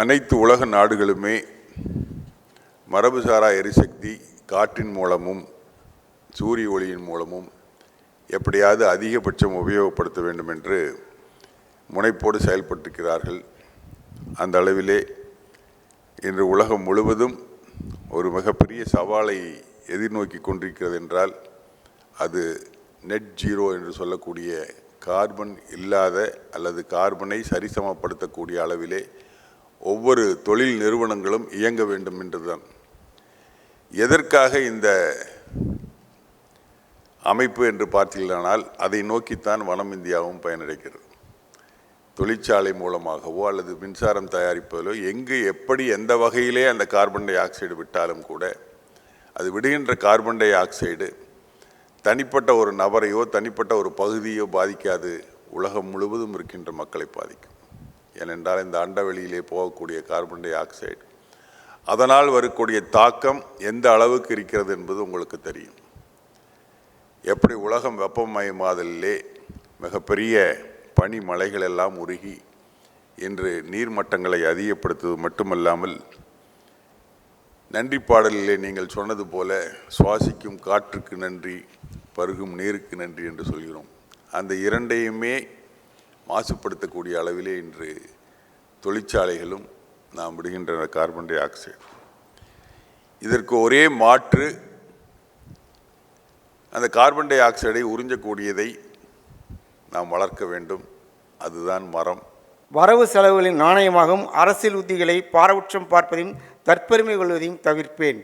அனைத்து உலக நாடுகளுமே மரபுசாரா எரிசக்தி காற்றின் மூலமும் சூரிய ஒளியின் மூலமும் எப்படியாவது அதிகபட்சம் உபயோகப்படுத்த வேண்டும் என்று முனைப்போடு செயல்பட்டிருக்கிறார்கள். அந்த அளவிலே இன்று உலகம் முழுவதும் ஒரு மிகப்பெரிய சவாலை எதிர்நோக்கி கொண்டிருக்கிறது என்றால் அது நெட் ஜீரோ என்று சொல்லக்கூடிய கார்பன் இல்லாத அல்லது கார்பனை சரிசமப்படுத்தக்கூடிய அளவிலே ஒவ்வொரு தொழில் நிறுவனங்களும் இயங்க வேண்டும் என்றுதான். எதற்காக இந்த அமைப்பு என்று பார்த்தீர்களானால் அதை நோக்கித்தான் வனம் இந்தியாவும் பயனடைகிறது. தொழிற்சாலை மூலமாகவோ அல்லது மின்சாரம் தயாரிப்பதிலோ எங்கு எப்படி எந்த வகையிலே அந்த கார்பன் டை ஆக்சைடு விட்டாலும் கூட அது விடுகின்ற கார்பன் டை ஆக்சைடு தனிப்பட்ட ஒரு நபரையோ தனிப்பட்ட ஒரு பகுதியோ பாதிக்காது. உலகம் முழுவதும் இருக்கின்ற மக்களை பாதிக்கும். ஏனென்றால் இந்த அண்டவெளியிலே போகக்கூடிய கார்பன் டை ஆக்சைடு. அதனால் வரக்கூடிய தாக்கம் எந்த அளவுக்கு இருக்கிறது என்பது உங்களுக்கு தெரியும். எப்படி உலகம் வெப்பமயமாதலிலே மிகப்பெரிய பனி மலைகள் எல்லாம் உருகி இன்று நீர்மட்டங்களை அதிகப்படுத்துவது மட்டுமல்லாமல் நன்றி பாடலிலே நீங்கள் சொன்னது போல சுவாசிக்கும் காற்றுக்கு நன்றி பருகும் நீருக்கு நன்றி என்று சொல்கிறோம். அந்த இரண்டையுமே மாசுபடுத்தக்கூடிய அளவிலே இன்று தொழிற்சாலைகளும் நாம் விடுகின்ற கார்பன் டை ஆக்சைடு. இதற்கு ஒரே மாற்று அந்த கார்பன் டை ஆக்சைடை உறிஞ்சக்கூடியதை நாம் வளர்க்க வேண்டும். அதுதான் மரம். வரவு செலவுகளின் நாணயமாகவும் அரசியல் உத்திகளை பாரபட்சம் பார்ப்பதையும் தற்பெருமை கொள்வதையும் தவிர்ப்பேன்.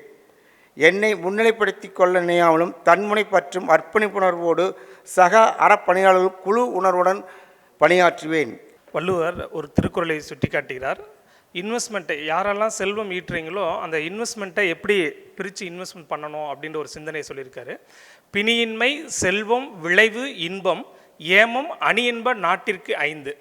என்னை முன்னிலைப்படுத்தி கொள்ள நினையாமலும் தன்முனை பற்றும் அர்ப்பணிப்புணர்வோடு சக அறப்பணியாளர்கள் குழு உணர்வுடன் பணியாற்றுவேன். வள்ளுவர் ஒரு திருக்குறளை சுட்டிக்காட்டுகிறார். இன்வெஸ்ட்மெண்ட்டை யாரெல்லாம் செல்வம் ஈட்டுறீங்களோ அந்த இன்வெஸ்ட்மெண்ட்டை எப்படி பிரித்து இன்வெஸ்ட்மெண்ட் பண்ணணும் அப்படின்ற ஒரு சிந்தனையை சொல்லியிருக்காரு. பிணியின்மை செல்வம் விளைவு இன்பம் ஏமம் அணி இன்ப நாட்டிற்கு ஐந்து.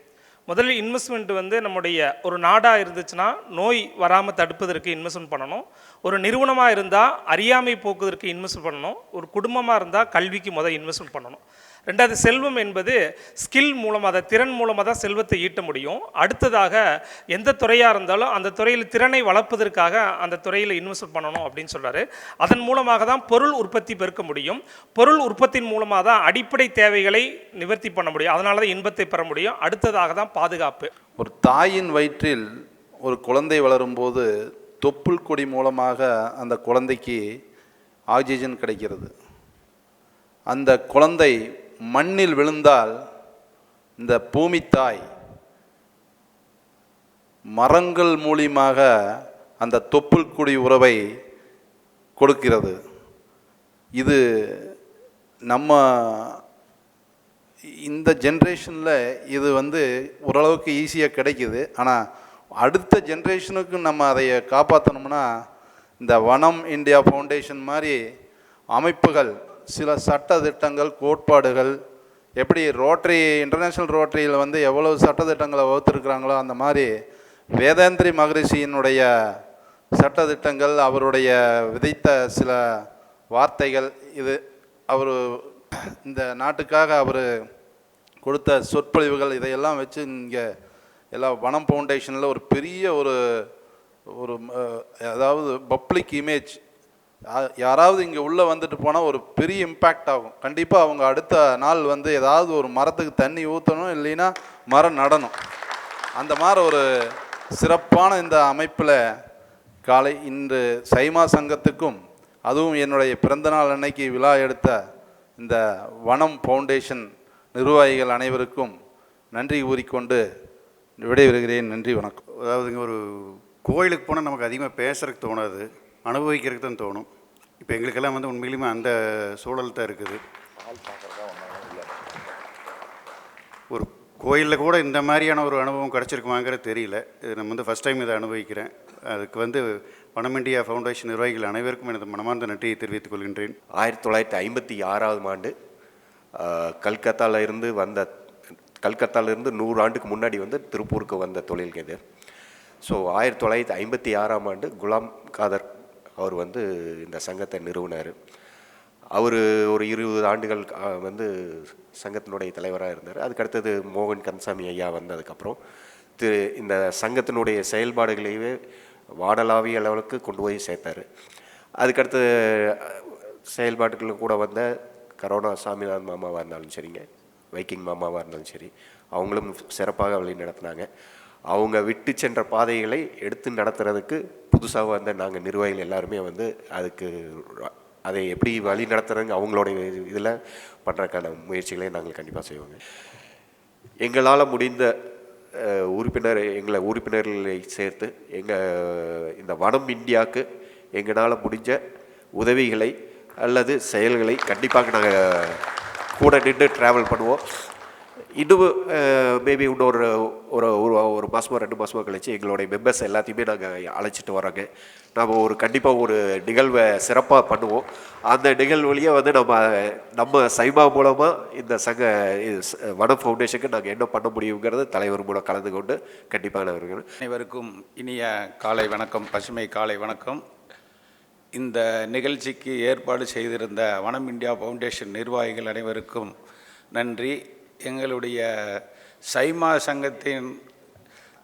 முதல்ல இன்வெஸ்ட்மெண்ட் வந்து நம்முடைய ஒரு நாடாக இருந்துச்சுன்னா நோய் வராமல் தடுப்பதற்கு இன்வெஸ்ட்மெண்ட் பண்ணணும். ஒரு நிறுவனமாக இருந்தால் அறியாமை போக்குவதற்கு இன்வெஸ்ட் பண்ணணும். ஒரு குடும்பமாக இருந்தால் கல்விக்கு முதல் இன்வெஸ்ட்மெண்ட் பண்ணணும். ரெண்டாவது செல்வம் என்பது ஸ்கில் மூலமாக அதை திறன் மூலமாக தான் செல்வத்தை ஈட்ட முடியும். அடுத்ததாக எந்த துறையாக இருந்தாலும் அந்த துறையில் திறனை வளர்ப்பதற்காக அந்த துறையில் இன்வெஸ்ட் பண்ணணும் அப்படின்னு சொல்கிறாரு அதன் மூலமாக தான் பொருள் உற்பத்தி பெருக்க முடியும். பொருள் உற்பத்தியின் மூலமாக தான் அடிப்படை தேவைகளை நிவர்த்தி பண்ண முடியும். அதனால தான் இன்பத்தை பெற முடியும். அடுத்ததாக தான் பாதுகாப்பு. ஒரு தாயின் வயிற்றில் ஒரு குழந்தை வளரும்போது தொப்புள் கொடி மூலமாக அந்த குழந்தைக்கு ஆக்சிஜன் கிடைக்கிறது. அந்த குழந்தை மண்ணில் விழுந்தால் இந்த பூமி தாய் மரங்கள் மூலியமாக அந்த தொப்புள்கொடி உறவை கொடுக்கிறது. இது நம்ம இந்த ஜென்ரேஷனில் இது வந்து ஓரளவுக்கு ஈஸியாக கிடைக்குது. ஆனால் அடுத்த ஜென்ரேஷனுக்கு நம்ம அதை காப்பாற்றணும்னா இந்த வனம் இந்தியா ஃபவுண்டேஷன் மாதிரி அமைப்புகள் சில சட்ட திட்டங்கள் கோட்பாடுகள் எப்படி ரோட்டரி இன்டர்நேஷ்னல் ரோட்டரியில் வந்து எவ்வளவு சட்டத்திட்டங்களை வகுத்துருக்குறாங்களோ அந்த மாதிரி வேதாந்திரி மகரிஷியினுடைய சட்டதிட்டங்கள் அவருடைய விதைத்த சில வார்த்தைகள் இது அவர் இந்த நாட்டுக்காக அவர் கொடுத்த சொற்பொழிவுகள் இதையெல்லாம் வச்சு இங்கே எல்லா வனம் ஃபவுண்டேஷனில் ஒரு பெரிய ஒரு ஒரு அதாவது பப்ளிக் இமேஜ் யாராவது இங்கே உள்ளே வந்துட்டு போனால் ஒரு பெரிய இம்பேக்ட் ஆகும். கண்டிப்பாக அவங்க அடுத்த நாள் வந்து ஏதாவது ஒரு மரத்துக்கு தண்ணி ஊற்றணும் இல்லைன்னா மரம் நடணும். அந்த மாதிரி ஒரு சிறப்பான இந்த அமைப்பில் காலை இன்று சைமா சங்கத்துக்கும் அதுவும் என்னுடைய பிறந்தநாள் அன்னைக்கு விழா எடுத்த இந்த வனம் ஃபவுண்டேஷன் நிர்வாகிகள் அனைவருக்கும் நன்றி கூறிக்கொண்டு விடைபெறுகிறேன். நன்றி வணக்கம். அதாவது ஒரு கோயிலுக்கு போனால் நமக்கு அதிகமாக பேசுறதுக்கு தோணாது. அனுபவிக்கிறதுக்கு தான் தோணும். இப்போ எங்களுக்கெல்லாம் வந்து உண்மையிலுமே அந்த சூழல் தான் இருக்குது. ஒரு கோயிலில் கூட இந்த மாதிரியான ஒரு அனுபவம் கிடச்சிருக்குமாங்கிறது தெரியல. இது நம்ம வந்து ஃபஸ்ட் டைம் இதை அனுபவிக்கிறேன். அதுக்கு வந்து பணம் இண்டியா ஃபவுண்டேஷன் நிர்வாகிகள் அனைவருக்கும் எனது மனமார்ந்த நன்றியை தெரிவித்துக் கொள்கின்றேன். ஆயிரத்தி தொள்ளாயிரத்தி ஐம்பத்தி ஆறாவது ஆண்டு கல்கத்தால இருந்து வந்த கல்கத்தால இருந்து நூறு ஆண்டுக்கு முன்னாடி வந்து திருப்பூருக்கு வந்த தொழில் இது. ஸோ ஆயிரத்தி தொள்ளாயிரத்தி ஐம்பத்தி ஆறாம் ஆண்டு குலாம் காதர் அவர் வந்து இந்த சங்கத்தை நிறுவினார். அவர் ஒரு இருபது ஆண்டுகள் வந்து சங்கத்தினுடைய தலைவராக இருந்தார். அதுக்கடுத்தது மோகன் கந்தசாமி ஐயா வந்ததுக்கப்புறம் திரு இந்த சங்கத்தினுடைய செயல்பாடுகளையே வாடலாவிய அளவுக்கு கொண்டு போய் சேர்த்தார். அதுக்கடுத்து செயல்பாடுகளும் கூட வந்த கரோனா சாமிநாதன் மாமாவாக இருந்தாலும் சரிங்க வைக்கிங் மாமாவாக இருந்தாலும் சரி அவங்களும் சிறப்பாக வழி நடத்தினாங்க அவங்க விட்டு சென்ற பாதைகளை எடுத்து நடத்துறதுக்கு புதுசாக வந்த நாங்கள் நிர்வாகிகள் எல்லாருமே வந்து அதுக்கு அதை எப்படி வழி நடத்துறதுங்க அவங்களுடைய இதில் பண்ணுறதுக்கான முயற்சிகளை நாங்கள் கண்டிப்பாக செய்வோங்க. எங்களால் முடிந்த உறுப்பினர் எங்களை உறுப்பினர்களை சேர்த்து எங்கள் இந்த வனம் இந்தியாவுக்கு எங்களால் முடிஞ்ச உதவிகளை அல்லது செயல்களை கண்டிப்பாக நாங்கள் கூட நின்று ட்ராவல் பண்ணுவோம். இன்னும் மேபி இன்னொரு ஒரு ஒரு ஒரு மாதமோ ரெண்டு மாதமோ கழிச்சு எங்களுடைய மெம்பர்ஸ் எல்லாத்தையுமே நாங்கள் அழைச்சிட்டு வரோங்க நம்ம ஒரு கண்டிப்பாக ஒரு நிகழ்வை சிறப்பாக பண்ணுவோம். அந்த நிகழ்வுலேயே வந்து நம்ம நம்ம சைமா மூலமாக இந்த சங்க வன ஃபவுண்டேஷனுக்கு நாங்கள் என்ன பண்ண முடியுங்கிறத தலைவர் மூலம் கலந்து கொண்டு கண்டிப்பாக நான் இருக்கிறேன் அனைவருக்கும் இனிய காலை வணக்கம் பசுமை காலை வணக்கம். இந்த நிகழ்ச்சிக்கு ஏற்பாடு செய்திருந்த வனம் இந்தியா ஃபவுண்டேஷன் நிர்வாகிகள் அனைவருக்கும் நன்றி. எங்களுடைய சைமா சங்கத்தின்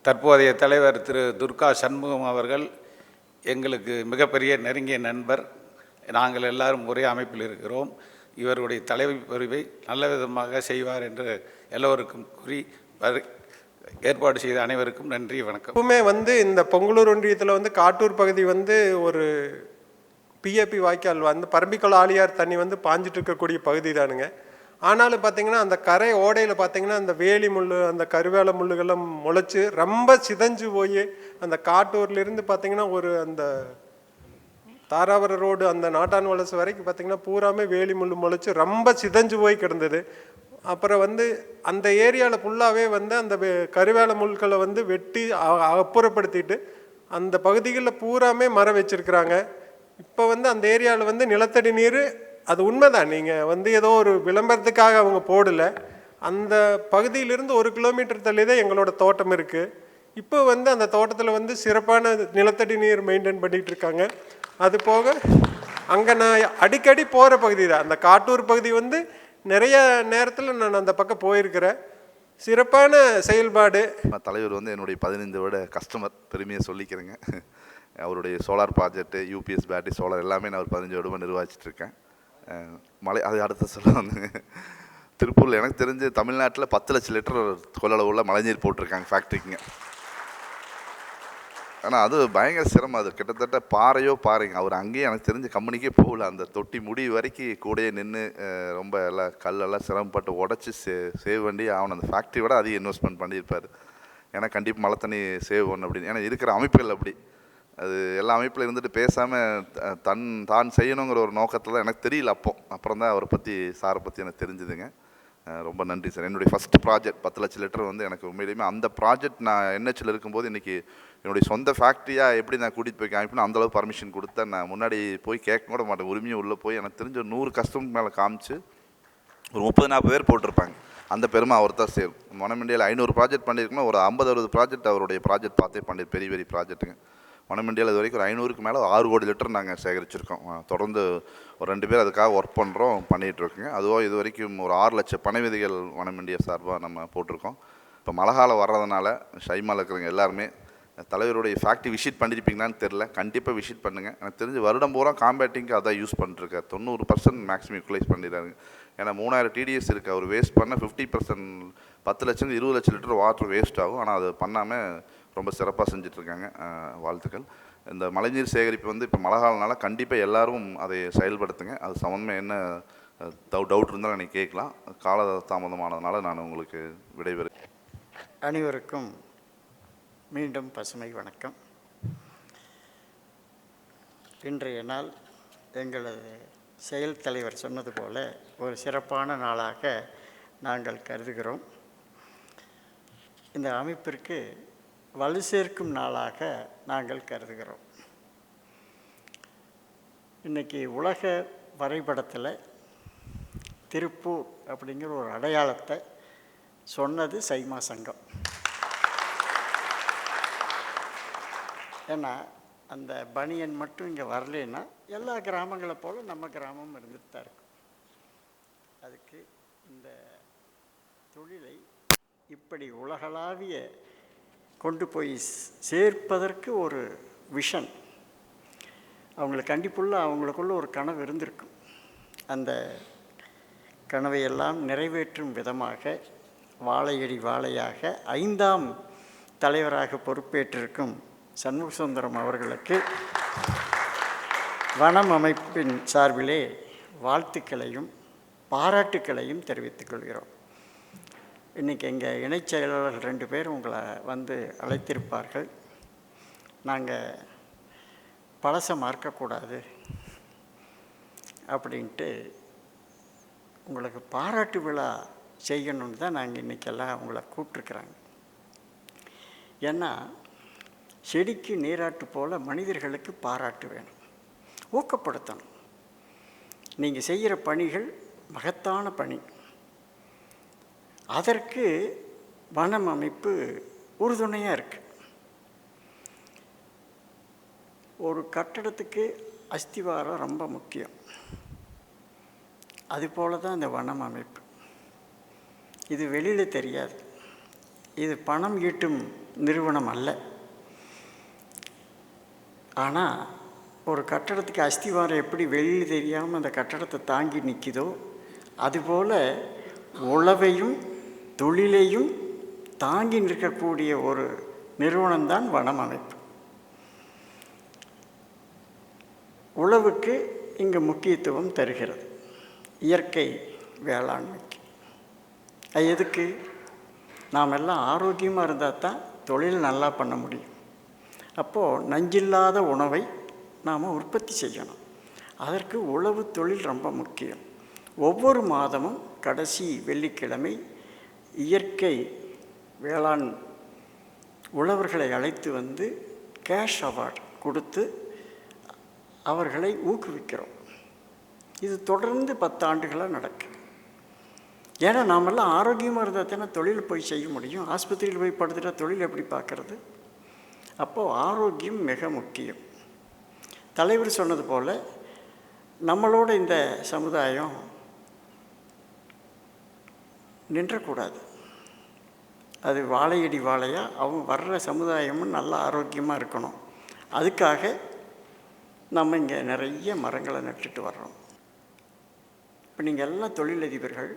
தற்போதைய தலைவர் திரு துர்கா சண்முகம் அவர்கள் எங்களுக்கு மிகப்பெரிய நெருங்கிய நண்பர். நாங்கள் எல்லாரும் ஒரே அமைப்பில் இருக்கிறோம். இவருடைய தலைமை பொறுப்பை நல்ல விதமாக செய்வார் என்று எல்லோருக்கும் கூறி வரு- ஏற்பாடு செய்த அனைவருக்கும் நன்றி வணக்கம். எப்பவுமே வந்து இந்த பொங்கலூர் ஒன்றியத்தில் வந்து காட்டூர் பகுதி வந்து ஒரு பிஏபி வாய்க்கால் வந்து பரம்பிக்குள ஆலியார் தண்ணி வந்து பாஞ்சிட்டு இருக்கக்கூடிய பகுதி தானுங்க. ஆனாலும் பார்த்தீங்கன்னா அந்த கரை ஓடையில் பார்த்தீங்கன்னா அந்த வேலி முள் அந்த கருவேல முள்ளுகள்லாம் முளைச்சி ரொம்ப சிதஞ்சு போய் அந்த காட்டூர்லேருந்து பார்த்தீங்கன்னா ஒரு அந்த தாராபுர ரோடு அந்த நாட்டான் வலசு வரைக்கும் பார்த்தீங்கன்னா பூராமே வேலி முள் முளைச்சி ரொம்ப சிதஞ்சு போய் கிடந்தது. அப்புறம் வந்து அந்த ஏரியாவில் ஃபுல்லாகவே வந்து அந்த கருவேல முள்களை வந்து வெட்டி அப்புறப்படுத்திட்டு அந்த பகுதிகளில் பூராமே மரம் வச்சிருக்கிறாங்க. இப்போ வந்து அந்த ஏரியாவில் வந்து நிலத்தடி நீர் அது உண்மைதான். நீங்கள் வந்து ஏதோ ஒரு விளம்பரத்துக்காக அவங்க போடலை. அந்த பகுதியிலிருந்து ஒரு கிலோமீட்டர் தள்ளி தான் எங்களோட தோட்டம் இருக்குது இப்போ வந்து அந்த தோட்டத்தில் வந்து சிறப்பான நிலத்தடி நீர் மெயின்டைன் பண்ணிகிட்டு இருக்காங்க. அது போக அங்கே நான் அடிக்கடி போகிற பகுதி தான். அந்த காட்டூர் பகுதி வந்து நிறைய நேரத்தில் நான் அந்த பக்கம் போயிருக்கிறேன். சிறப்பான செயல்பாடு. தலைவர் வந்து என்னுடைய பதினைந்து விட கஸ்டமர் பெருமையை சொல்லிக்கிறேங்க. அவருடைய solar project UPS battery solar எல்லாமே நான் ஒரு பதினஞ்சு வருடமாக நிர்வாகிச்சிட்டுருக்கேன் மலை அது அடுத்த சொல்ல வந்து திருப்பூரில் எனக்கு தெரிஞ்சு தமிழ்நாட்டில் பத்து லட்சம் லிட்டர் கொள்ளளவுள்ள மழைநீர் போட்டிருக்காங்க ஃபேக்ட்ரிக்குங்க ஆனால் அது பயங்கர சிரமம். அது கிட்டத்தட்ட பாறையோ பாறைங்க. அவர் அங்கேயே எனக்கு தெரிஞ்ச கம்பெனிக்கே போகல. அந்த தொட்டி முடி வரைக்கும் கூடயே நின்று ரொம்ப எல்லாம் கல்லெல்லாம் சிரமப்பட்டு உடச்சி சே சேவ் பண்ணி அவன் அந்த ஃபேக்ட்ரி விட அதிக இன்வெஸ்ட்மெண்ட் பண்ணியிருப்பார். ஏன்னா கண்டிப்பாக மழை தண்ணி சேவ் பண்ணணும் அப்படின்னு. ஏன்னா இருக்கிற அமைப்புகள் அப்படி. அது எல்லா அமைப்பில் இருந்துட்டு பேசாமல் தன் தான் செய்யணுங்கிற ஒரு நோக்கத்தில் எனக்கு தெரியல அப்போ. அப்புறம் தான் அவரை பற்றி சாரை பற்றி எனக்கு தெரிஞ்சுதுங்க. ரொம்ப நன்றி சார். என்னுடைய ஃபஸ்ட் ப்ராஜெக்ட் பத்து லட்சம் லிட்டர் வந்து எனக்கு உண்மையிலுமே அந்த ப்ராஜெக்ட் நான் என்ஹெச்சில் இருக்கும்போது இன்றைக்கி என்னுடைய சொந்த ஃபேக்ட்ரியாக எப்படி நான் கூட்டிகிட்டு போய் காமிப்பேன் அந்தளவு பர்மிஷன் கொடுத்தேன் நான் முன்னாடி போய் கேட்க கூட மாட்டேன். உரிமையும் உள்ளே போய் எனக்கு தெரிஞ்ச நூறு கஸ்டமருக்கு மேலே காமிச்சு ஒரு முப்பது நாற்பது பேர் போட்டிருப்பாங்க. அந்த பெருமை அவர் தான் சேரும் வனமண்டியில் ஐநூறு ப்ராஜெக்ட் பண்ணியிருக்கோம் ஒரு ஐம்பது அறுபது ப்ராஜெக்ட் அவருடைய ப்ராஜெக்ட் பார்த்தே பண்ணி பெரிய பெரிய ப்ராஜெக்ட்டுங்க வனமண்டியில் இது வரைக்கும் ஒரு ஐநூறுக்கு மேலே ஆறு கோடி லிட்டர் நாங்கள் சேகரிச்சிருக்கோம். தொடர்ந்து ஒரு ரெண்டு பேர் அதுக்காக ஒர்க் பண்ணுறோம் பண்ணிகிட்டு இருக்கோங்க அதுவும் இது வரைக்கும் ஒரு ஆறு லட்சம் பனை விதைகள் இந்தியா சார்பாக நம்ம போட்டிருக்கோம். இப்போ மழை காலம் வர்றதுனால ஷைமாவில் இருக்கிறவங்க எல்லாருமே தலைவருடைய ஃபேக்ட்ரி விசிட் பண்ணியிருப்பீங்களான்னு தெரில கண்டிப்பாக விசிட் பண்ணுங்கள் எனக்கு தெரிஞ்சு வருடம் பூரா காம்பேட்டிங்க்கு அதான் யூஸ் பண்ணிட்டுருக்காரு. தொண்ணூறு பர்சன்ட் மேக்ஸிமம் யூட்டிலைஸ் பண்ணிடுறாங்க ஏன்னா மூணாயிரம் டிடிஎஸ் இருக்குது அவர் வேஸ்ட் பண்ண ஃபிஃப்டி பர்சன்ட் பத்து லட்சம் இருபது லட்சம் லிட்டர் வாட்டர் வேஸ்ட் ஆகும். ஆனால் அது பண்ணாமல் ரொம்ப சிறப்பாக செஞ்சிட்ருக்காங்க வாழ்த்துக்கள். இந்த மழைநீர் சேகரிப்பு வந்து இப்போ மழை காலனால கண்டிப்பாக எல்லாரும் அதை செயல்படுத்துங்க. அது சம்மந்தமாக என்ன டவுட் டவுட் இருந்தாலும் எனக்கு கேட்கலாம். கால தாமதமானதுனால நான் உங்களுக்கு விடைபெறு அனைவருக்கும் மீண்டும் பசுமை வணக்கம். இன்றைய நாள் எங்களது செயல் தலைவர் சொன்னது போல ஒரு சிறப்பான நாளாக நாங்கள் கருதுகிறோம். இந்த அமைப்பிற்கு வலு சேர்க்கும் நாளாக நாங்கள் கருதுகிறோம். இன்றைக்கி உலக வரைபடத்தில் திருப்பூர் அப்படிங்கிற ஒரு அடையாளத்தை சொன்னது சைமா சங்கம். ஏன்னா அந்த பனியன் மட்டும் இங்கே வரலைன்னா எல்லா கிராமங்களை போல் நம்ம கிராமம் இருந்துட்டு தான் இருக்கும். அதுக்கு இந்த தொழிலை இப்படி உலகளாவிய கொண்டு போய் சேர்ப்பதற்கு ஒரு விஷன். அவங்களை கண்டிப்புள்ள அவங்களுக்குள்ள ஒரு கனவு இருந்திருக்கும். அந்த கனவையெல்லாம் நிறைவேற்றும் விதமாக வாழையடி வாழையாக ஐந்தாம் தலைவராக பொறுப்பேற்றிருக்கும் சண்முக சுந்தரம் அவர்களுக்கு வனம் அமைப்பின் சார்பிலே வாழ்த்துக்களையும் பாராட்டுக்களையும் தெரிவித்துக் கொள்கிறோம். இன்றைக்கி எங்கள் இணைச் செயலாளர்கள் ரெண்டு பேர் உங்களை வந்து அழைத்திருப்பார்கள். நாங்கள் பழசை மறக்கக்கூடாது அப்படின்ட்டு உங்களுக்கு பாராட்டு விழா செய்யணும்னு தான் நாங்கள் இன்றைக்கெல்லாம் உங்களை கூப்பிட்ருக்குறாங்க ஏன்னா செடிக்கு நீராட்டு போல் மனிதர்களுக்கு பாராட்டு வேணும். ஊக்கப்படுத்தணும். நீங்கள் செய்கிற பணிகள் மகத்தான பணி. அதற்கு வனம் அமைப்பு உறுதுணையாக இருக்குது ஒரு கட்டடத்துக்கு அஸ்திவாரம் ரொம்ப முக்கியம். அதுபோல தான் இந்த வனம் அமைப்பு. இது வெளியில் தெரியாது. இது பணம் ஈட்டும் நிறுவனம் அல்ல. ஆனால் ஒரு கட்டடத்துக்கு அஸ்திவாரம் எப்படி வெளியில் தெரியாமல் அந்த கட்டடத்தை தாங்கி நிற்கிதோ அதுபோல் உழவையும் தொழிலையும் தாங்கி நிற்கக்கூடிய ஒரு நிறுவனம்தான் வனம் அமைப்பு உழவுக்கு இங்கு முக்கியத்துவம் தருகிறது. இயற்கை வேளாண்மைக்கு. எதுக்கு? நாம் எல்லாம் ஆரோக்கியமாக இருந்தால் தான் தொழில் நல்லா பண்ண முடியும். அப்போது நஞ்சில்லாத உணவை நாம் உற்பத்தி செய்யணும். அதற்கு உழவு தொழில் ரொம்ப முக்கியம். ஒவ்வொரு மாதமும் கடைசி வெள்ளிக்கிழமை இயற்கை வேளாண் உழவர்களை அழைத்து வந்து கேஷ் அவார்ட் கொடுத்து அவர்களை ஊக்குவிக்கிறோம். இது தொடர்ந்து பத்து ஆண்டுகளாக நடக்கும் ஏன்னா நாமெல்லாம் ஆரோக்கியமாக இருந்தால் தானே தொழில் போய் செய்ய முடியும். ஆஸ்பத்திரியில் போய் படுத்துட்டா தொழில் எப்படி பார்க்குறது? அப்போது ஆரோக்கியம் மிக முக்கியம். தலைவர் சொன்னது போல் நம்மளோட இந்த சமுதாயம் நின்றக்கூடாது. அது வாழையடி வாழையாக அவங்க வர்ற சமுதாயமும் நல்லா ஆரோக்கியமாக இருக்கணும். அதுக்காக நம்ம இங்கே நிறைய மரங்களை நட்டுட்டு வர்றோம். இப்போ நீங்கள் எல்லாம் தொழிலதிபர்கள்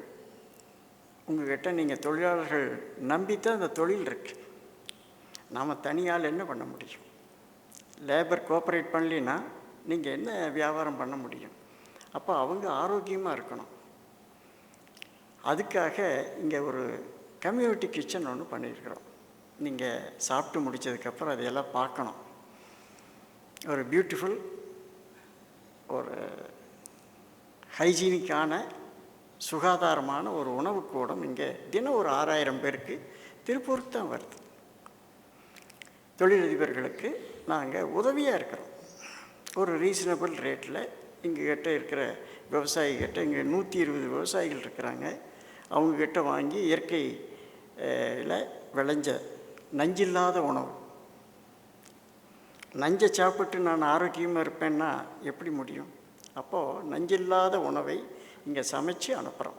உங்கள்கிட்ட நீங்கள் தொழிலாளர்கள் நம்பித்தான் அந்த தொழில் இருக்குது நாம் தனியால் என்ன பண்ண முடியும்? லேபர் கோஆப்ரேட் பண்ணலின்னா நீங்கள் என்ன வியாபாரம் பண்ண முடியும்? அப்போ அவங்க ஆரோக்கியமாக இருக்கணும். அதுக்காக இங்கே ஒரு கம்யூனிட்டி கிச்சன் ஒன்று பண்ணியிருக்கிறோம். நீங்கள் சாப்பிட்டு முடித்ததுக்கப்புறம் அதையெல்லாம் பார்க்கணும். ஒரு பியூட்டிஃபுல் ஒரு ஹைஜீனிக்கான சுகாதாரமான ஒரு உணவுக்கூடம் இங்கே தினம் ஒரு ஆறாயிரம் பேருக்கு திருப்பூருக்கு தான் வருது. தொழிலதிபர்களுக்கு நாங்கள் உதவியாக இருக்கிறோம். ஒரு ரீசனபிள் ரேட்டில் இங்கே கிட்ட இருக்கிற விவசாயிகிட்ட இங்கே நூற்றி இருபது விவசாயிகள் இருக்கிறாங்க. அவங்கக்கிட்ட வாங்கி இயற்கையில் விளைஞ்ச நஞ்சில்லாத உணவு. நஞ்சை சாப்பிட்டு நான் ஆரோக்கியமாக இருப்பேன்னா எப்படி முடியும்? அப்போது நஞ்சில்லாத உணவை இங்கே சமைச்சு அனுப்புகிறோம்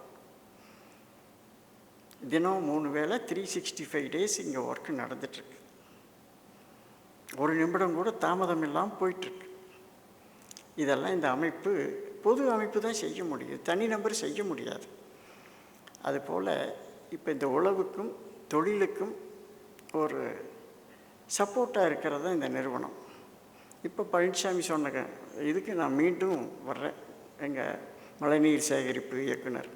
தினம் மூணு வேளை த்ரீ சிக்ஸ்டி ஃபைவ் டேஸ் இங்கே ஒர்க்கு நடந்துட்டுருக்கு. ஒரு நிமிடம் கூட தாமதம் இல்லாமல் போயிட்டுருக்கு. இதெல்லாம் இந்த அமைப்பு பொது அமைப்பு தான் செய்ய முடியும். தனிநபர் செய்ய முடியாது. அதுபோல் இப்போ இந்த உழவுக்கும் தொழிலுக்கும் ஒரு சப்போர்ட்டாக இருக்கிறது தான் இந்த நிறுவனம். இப்போ பழனிசாமி சொன்ன இதுக்கு நான் மீண்டும் வர்றேன். எங்கள் மழைநீர் சேகரிப்பு இயக்குனர்.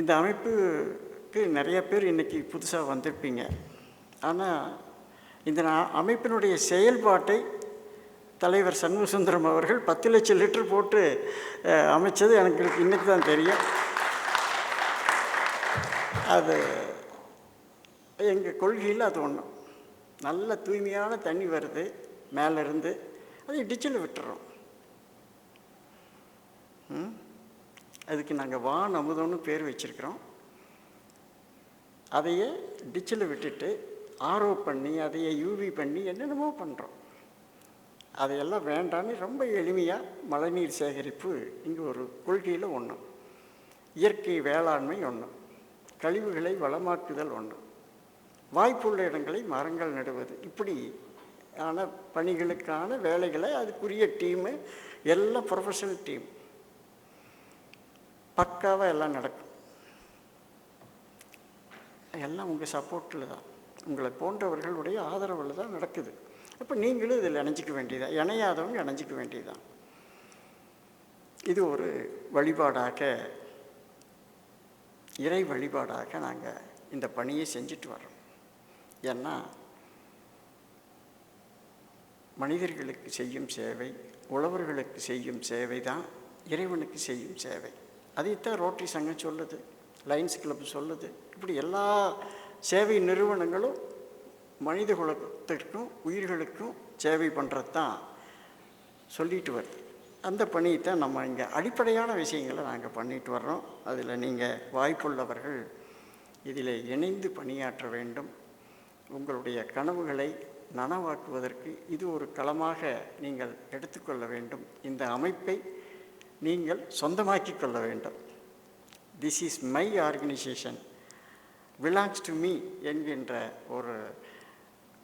இந்த அமைப்புக்கு நிறைய பேர் இன்றைக்கி புதுசாக வந்திருப்பீங்க. ஆனால் இந்த நான் அமைப்பினுடைய செயல்பாட்டை தலைவர் சண்முகசுந்தரம் அவர்கள் பத்து லட்சம் லிட்டர் போட்டு அமைச்சது எனக்கு இன்னைக்கு தான் தெரியும். அது எங்கள் கொள்கையில் அது ஒன்று நல்ல தூய்மையான தண்ணி வருது மேலேருந்து. அதை டிச்சில் விட்டுறோம். ம்? அதுக்கு நாங்கள் வான் அமுதம்னு பேர் வச்சுருக்கிறோம். அதையே டிச்சில் விட்டுட்டு ஆர்ஓ பண்ணி அதையே யூவி பண்ணி என்னென்னமோ பண்ணுறோம் அதையெல்லாம் வேண்டான்னு ரொம்ப எளிமையாக மழைநீர் சேகரிப்பு இங்கே ஒரு கொள்கையில் ஒன்று இயற்கை வேளாண்மை ஒன்று கழிவுகளை வளமாக்குதல் ஒன்று. வாய்ப்புள்ள இடங்களை மரங்கள் நடுவது. இப்படி ஆன பணிகளுக்கான வேலைகளை அதுக்குரிய டீமு எல்லாம் ப்ரொஃபஷனல் டீம் பக்காவாக எல்லாம் நடக்கும். எல்லாம் உங்கள் சப்போர்ட்டில் தான். உங்களை போன்றவர்களுடைய ஆதரவில் தான் நடக்குது. அப்போ நீங்களும் இதில் இணைஞ்சிக்க வேண்டியதான் இணையாதவங்க இணைஞ்சிக்க வேண்டியதான் இது ஒரு வழிபாடாக இறை வழிபாடாக நாங்கள் இந்த பணியை செஞ்சுட்டு வரோம் ஏன்னா மனிதர்களுக்கு செய்யும் சேவை உழவர்களுக்கு செய்யும் சேவை தான் இறைவனுக்கு செய்யும் சேவை. அதைத்தான் ரோட்டரி சங்கம் சொல்லுது லைன்ஸ் கிளப் சொல்லுது. இப்படி எல்லா சேவை நிறுவனங்களும் மனித குலத்திற்கும் உயிர்களுக்கும் சேவை பண்ணுறது தான் சொல்லிட்டு வருது. அந்த பணியை தான் நம்ம இங்கே அடிப்படையான விஷயங்களை நாங்கள் பண்ணிட்டு வர்றோம். அதில் நீங்கள் வாய்ப்புள்ளவர்கள் இதில் இணைந்து பணியாற்ற வேண்டும். உங்களுடைய கனவுகளை நனவாக்குவதற்கு இது ஒரு களமாக நீங்கள் எடுத்துக்கொள்ள வேண்டும். இந்த அமைப்பை நீங்கள் சொந்தமாக்கி கொள்ள வேண்டும். This is my organisation belongs to me என்கின்ற ஒரு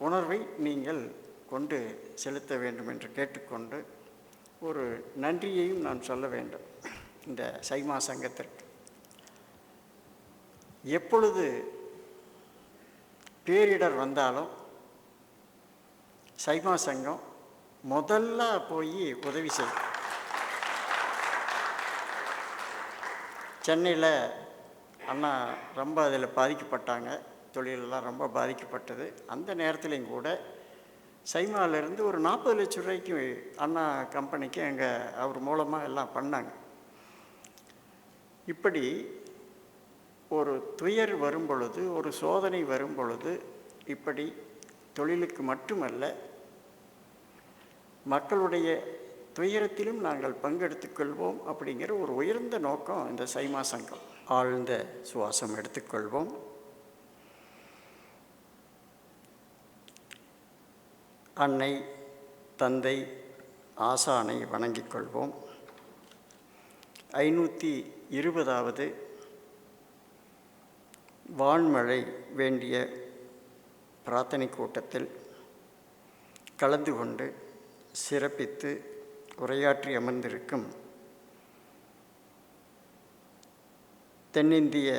உணர்வை நீங்கள் கொண்டு செலுத்த வேண்டும் என்று கேட்டுக்கொண்டு ஒரு நன்றியையும் நான் சொல்ல வேண்டும் இந்த சைமா சங்கத்திற்கு. எப்பொழுது பேரிடர் வந்தாலும் சைமா சங்கம் முதல்ல போய் உதவி செய்யும். சென்னையில் அண்ணா ரொம்ப அதில் பாதிக்கப்பட்டாங்க தொழிலெல்லாம் ரொம்ப பாதிக்கப்பட்டது. அந்த நேரத்துலேயும் கூட சைமாவிலேருந்து ஒரு நாற்பது லட்ச ரூபாய்க்கு அண்ணா கம்பெனிக்கு எங்கள் அவர் மூலமாக எல்லாம் பண்ணாங்க. இப்படி ஒரு துயர் வரும் பொழுது ஒரு சோதனை வரும் பொழுது இப்படி தொழிலுக்கு மட்டுமல்ல மக்களுடைய துயரத்திலும் நாங்கள் பங்கெடுத்துக்கொள்வோம் அப்படிங்கிற ஒரு உயர்ந்த நோக்கம் இந்த சைமா சங்கம். ஆழ்ந்த சுவாசம் எடுத்துக்கொள்வோம் அன்னை தந்தை ஆசானை வணங்கிக் கொள்வோம். ஐநூற்றி இருபதாவது வான்மழை வேண்டிய பிரார்த்தனை கூட்டத்தில் கலந்து கொண்டு சிறப்பித்து உரையாற்றி அமர்ந்திருக்கும் தென்னிந்திய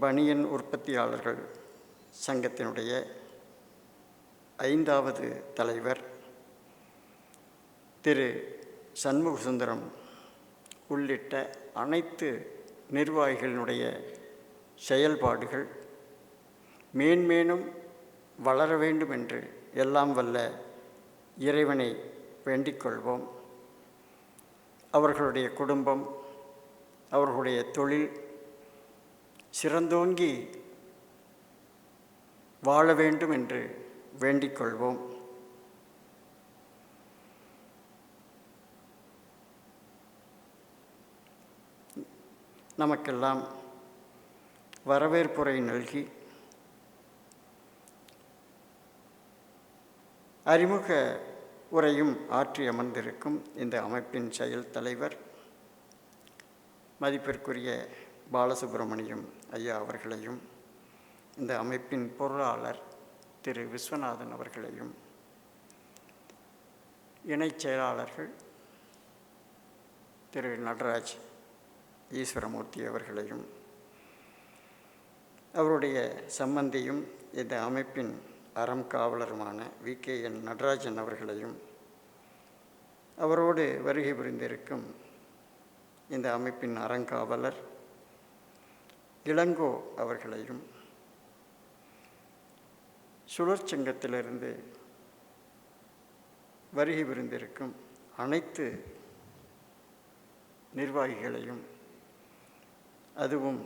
பனியன் உற்பத்தியாளர்கள் சங்கத்தினுடைய ஐந்தாவது தலைவர் திரு சண்முக சுந்தரம் உள்ளிட்ட அனைத்து நிர்வாகிகளினுடைய செயல்பாடுகள் மேன்மேலும் வளர வேண்டும் என்று எல்லாம் வல்ல இறைவனை வேண்டிக்கொள்வோம் அவர்களுடைய குடும்பம் அவர்களுடைய தொழில் சிறந்தோங்கி வாழ வேண்டும் என்று வேண்டிக்கொள்வோம். நமக்கெல்லாம் வரவேற்புரை நல்கி அறிமுக உரையும் ஆற்றி அமர்ந்திருக்கும் இந்த அமைப்பின் செயல் தலைவர் மதிப்பிற்குரிய பாலசுப்பிரமணியம் ஐயா அவர்களையும் இந்த அமைப்பின் பொருளாளர் திரு விஸ்வநாதன் அவர்களையும் இணைச் செயலாளர்கள் திரு நடராஜ் ஈஸ்வரமூர்த்தி அவர்களையும் அவருடைய சம்பந்தியும் இந்த அமைப்பின் அறம் காவலருமான வி. கே. என். நடராஜன் அவர்களையும் அவரோடு வருகை புரிந்திருக்கும் இந்த அமைப்பின் அறங்காவலர் இளங்கோ அவர்களையும் சுழற்சங்கத்திலிருந்து வருகை புரிந்திருக்கும் அனைத்து நிர்வாகிகளையும் அதுவும்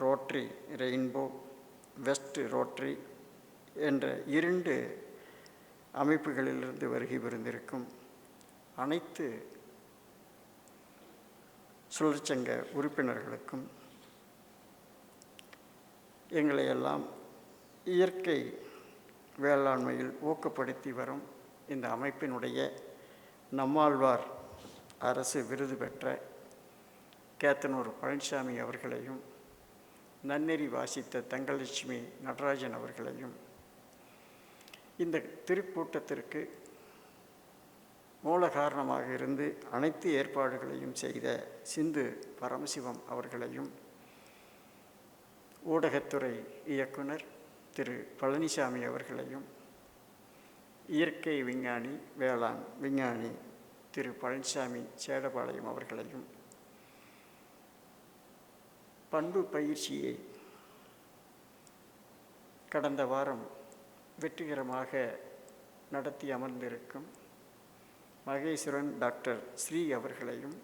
ரோட்ரி ரெயின்போ வெஸ்ட் ரோட்ரி என்ற இரண்டு அமைப்புகளிலிருந்து வருகை புரிந்திருக்கும் அனைத்து சுழற்சங்க உறுப்பினர்களுக்கும் எங்களை எல்லாம் இயற்கை வேளாண்மையில் ஊக்கப்படுத்தி வரும் இந்த அமைப்பினுடைய நம்மாழ்வார் அரசு விருது பெற்ற கேத்தனூர் பழனிசாமி அவர்களையும் நன்னெறி வாசித்த தங்கலட்சுமி நடராஜன் அவர்களையும் இந்த திருக்கூட்டத்திற்கு மூல காரணமாக இருந்து அனைத்து ஏற்பாடுகளையும் செய்த சிந்து பரமசிவம் அவர்களையும் ஊடகத்துறை இயக்குனர் திரு பழனிசாமி அவர்களையும் இயற்கை விஞ்ஞானி வேளாண் விஞ்ஞானி திரு பழனிசாமி சேடபாளையம் அவர்களையும் பண்பு பயிற்சியை கடந்த வாரம் வெற்றிகரமாக நடத்தி அமர்ந்திருக்கும் மகேஸ்வரன் டாக்டர் ஸ்ரீ அவர்களையும்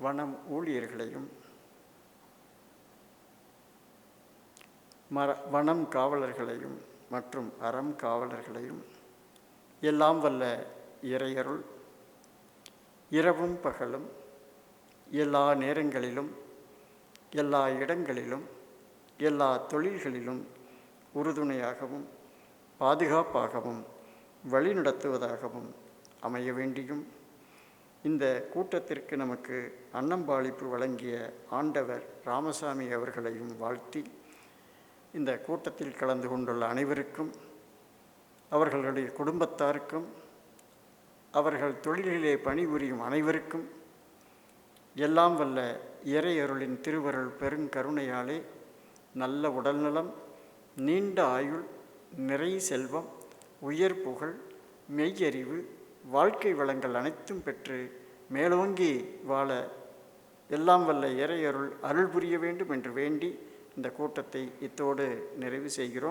வனம் ஊழியர்களையும் மர வனம் காவலர்களையும் மற்றும் அறம் காவலர்களையும் எல்லாம் வல்ல இறையருள். இரவும் பகலும் எல்லா நேரங்களிலும் எல்லா இடங்களிலும் எல்லா தொழில்களிலும் உறுதுணையாகவும் பாதுகாப்பாகவும் வழிநடத்துவதாகவும் அமைய வேண்டியும். இந்த கூட்டத்திற்கு நமக்கு அன்னம்பாளிப்பு வழங்கிய ஆண்டவர் ராமசாமி அவர்களையும் வாழ்த்தி இந்த கூட்டத்தில் கலந்து கொண்டுள்ள அனைவருக்கும் அவர்களுடைய குடும்பத்தாருக்கும் அவர்கள் தொழிலிலே பணிபுரியும் அனைவருக்கும் எல்லாம் வல்ல இறையருளின் திருவருள் பெருங்கருணையாலே நல்ல உடல்நலம் நீண்ட ஆயுள் நிறை செல்வம் உயர் புகழ் மெய்யறிவு வாழ்க்கை வளங்கள் அனைத்தும் பெற்று மேலோங்கி வாழ எல்லாம் வல்ல இறையருள் அருள் புரிய வேண்டும் என்று வேண்டி இந்த கூட்டத்தை இத்தோடு நிறைவு செய்கிறோம்.